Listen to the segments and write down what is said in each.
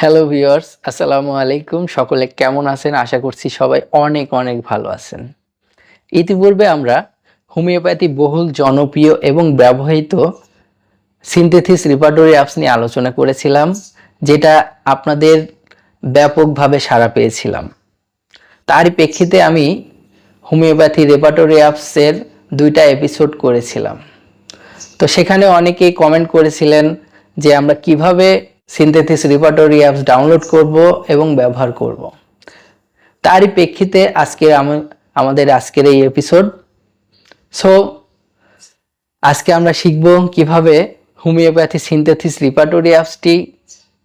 Hello viewers আসসালামু আলাইকুম সকলে কেমন আছেন? আশা করছি সবাই অনেক অনেক ভালো আছেন। ইতিপূর্বে আমরা হোমিওপ্যাথি বহুল জনপ্রিয় এবং ব্যবহৃত সিনথেথিস রিপার্টরি অ্যাপস নিয়ে আলোচনা করেছিলাম, যেটা আপনাদের ব্যাপকভাবে সাড়া পেয়েছিলাম। তারই প্রেক্ষিতে আমি হোমিওপ্যাথি রেপার্টরি অ্যাপসের দুইটা এপিসোড করেছিলাম। তো সেখানে অনেকেই কমেন্ট করেছিলেন যে আমরা কীভাবে সিনথেথিস রিপার্টরি অ্যাপস ডাউনলোড করব এবং ব্যবহার করব। তারই প্রেক্ষিতে আজকে আম- আমাদের আজকের এই এপিসোড সো আজকে আমরা শিখব কীভাবে হোমিওপ্যাথি সিনথেথিস রিপার্টরি অ্যাপসটি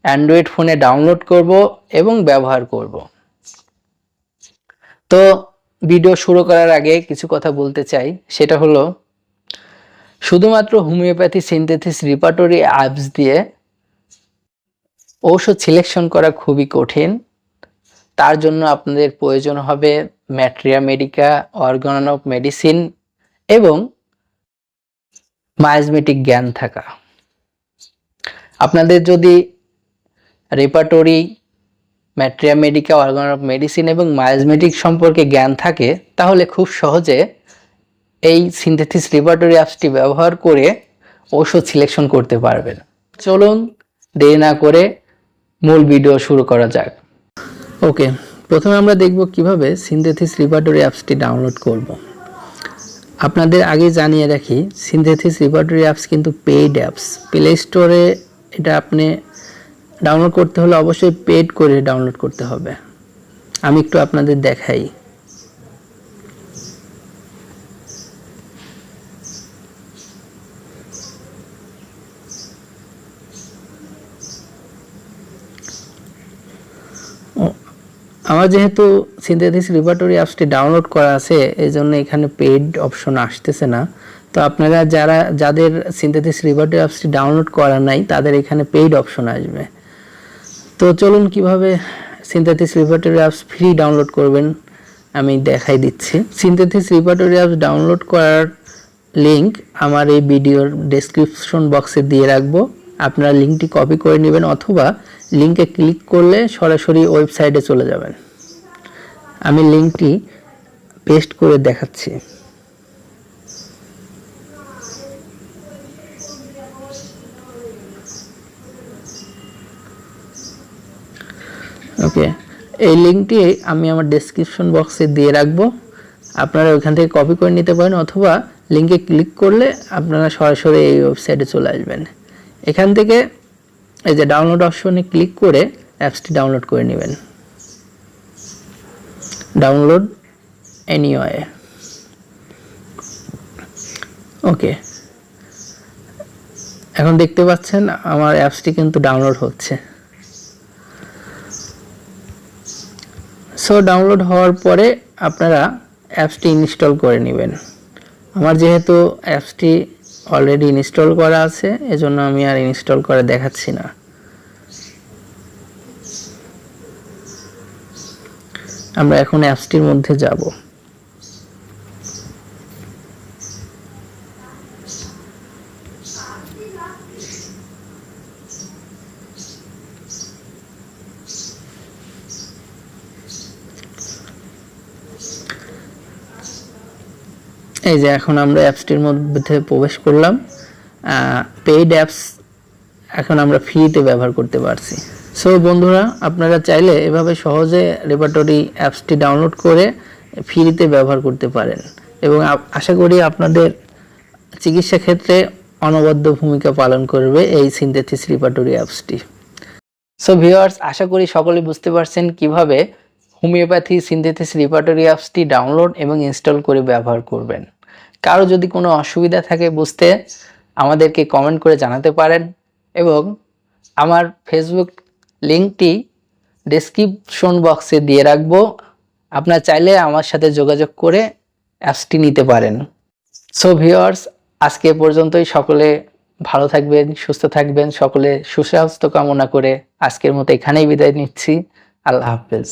অ্যান্ড্রয়েড ফোনে ডাউনলোড করব এবং ব্যবহার করব। তো ভিডিও শুরু করার আগে কিছু কথা বলতে চাই। সেটা হলো, শুধুমাত্র হোমিওপ্যাথি সিনথেথিস রিপার্টরি অ্যাপস দিয়ে ঔষধ সিলেকশন করা খুবই কঠিন। তার জন্য আপনাদের প্রয়োজন হবে materia medica organon of medicine এবং মায়াজমেটিক জ্ঞান থাকা। আপনাদের যদি repertory materia medica organon of medicine এবং মায়াজমেটিক সম্পর্কে জ্ঞান থাকে, তাহলে খুব সহজে এই সিনথেথিস রিপার্টরি অ্যাপসটি ব্যবহার করে ঔষধ সিলেকশন করতে পারবেন। চলুন দেরি না করে মূল ভিডিও শুরু করা যাক। ওকে, প্রথমে আমরা দেখব কীভাবে সিনথেথিস রিপার্টরি অ্যাপসটি ডাউনলোড করব। আপনাদের আগে জানিয়ে রাখি সিনথেথিস রিপার্টরি অ্যাপস কিন্তু পেইড অ্যাপস প্লে স্টোরে এটা আপনি ডাউনলোড করতে হলে অবশ্যই পেড করে ডাউনলোড করতে হবে। আমি একটু আপনাদের দেখাই। আমার যেহেতু সিনথেথিস রিপার্টরি অ্যাপসটি ডাউনলোড করা আছে এই জন্য এখানে পেইড অপশন আসতেছে না। তো আপনারা যারা, যাদের সিনথেথিস রিপার্টরি অ্যাপসটি ডাউনলোড করা নাই, তাদের এখানে পেইড অপশন আসবে। তো চলুন কীভাবে synthesis repertory apps free download করবেন, আমি দেখাই দিচ্ছি। সিনথেথিস রিপার্টরি অ্যাপস ডাউনলোড করার লিংক আমার এই ভিডিওর ডেসক্রিপশন বক্সে দিয়ে রাখব। আপনারা লিঙ্কটি কপি করে নেবেন অথবা লিঙ্কে ক্লিক করলে সরাসরি ওয়েবসাইটে চলে যাবেন। আমি লিঙ্কটি পেস্ট করে দেখাচ্ছি। ওকে এই লিঙ্কটি আমি আমার ডেসক্রিপশন বক্সে দিয়ে রাখব। আপনারা ওইখান থেকে কপি করে নিতে পারেন অথবা লিঙ্কে ক্লিক করলে আপনারা সরাসরি এই ওয়েবসাইটে চলে আসবেন। এখান থেকে এই যে ডাউনলোড অপশনে ক্লিক করে অ্যাপসটি ডাউনলোড করে নেবেন। Download anyway okay. এখন দেখতে পাচ্ছেন আমার অ্যাপসটি কিন্তু ডাউনলোড হচ্ছে। সো ডাউনলোড হওয়ার পরে আপনারা অ্যাপসটি ইনস্টল করে নেবেন। আমার যেহেতু অ্যাপসটি অলরেডি ইনস্টল করা আছে, এজন্য আমি আর ইনস্টল করে দেখাচ্ছি না। আমরা এখন অ্যাপসটির মধ্যে যাব। এই যে এখন আমরা অ্যাপসটির মধ্যে প্রবেশ করলাম পেইড অ্যাপস এখন আমরা ফ্রিতে ব্যবহার করতে পারছি। সো বন্ধুরা, আপনারা চাইলে এভাবে সহজে রেপার্টরি অ্যাপসটি ডাউনলোড করে ফ্রিতে ব্যবহার করতে পারেন। এবং আশা করি আপনাদের চিকিৎসা ক্ষেত্রে অনবদ্য ভূমিকা পালন করবে এই সিনথেথিস রিপার্টরি অ্যাপসটি। সো ভিউয়ার্স আশা করি সকলে বুঝতে পারছেন কীভাবে হোমিওপ্যাথি সিনথেথিস রিপার্টরি অ্যাপসটি ডাউনলোড এবং ইনস্টল করে ব্যবহার করবেন। কারও যদি কোনো অসুবিধা থাকে বুঝতে, আমাদেরকে কমেন্ট করে জানাতে পারেন এবং আমার ফেসবুক লিঙ্কটি ডেসক্রিপশন বক্সে দিয়ে রাখব। আপনার চাইলে আমার সাথে যোগাযোগ করে অ্যাপসটি নিতে পারেন। সো ভিউয়ার্স, আজকে পর্যন্তই। সকলে ভালো থাকবেন, সুস্থ থাকবেন। সকলে সুস্বাস্থ্য কামনা করে আজকের মতো এখানেই বিদায় নিচ্ছি। আল্লাহ হাফেজ।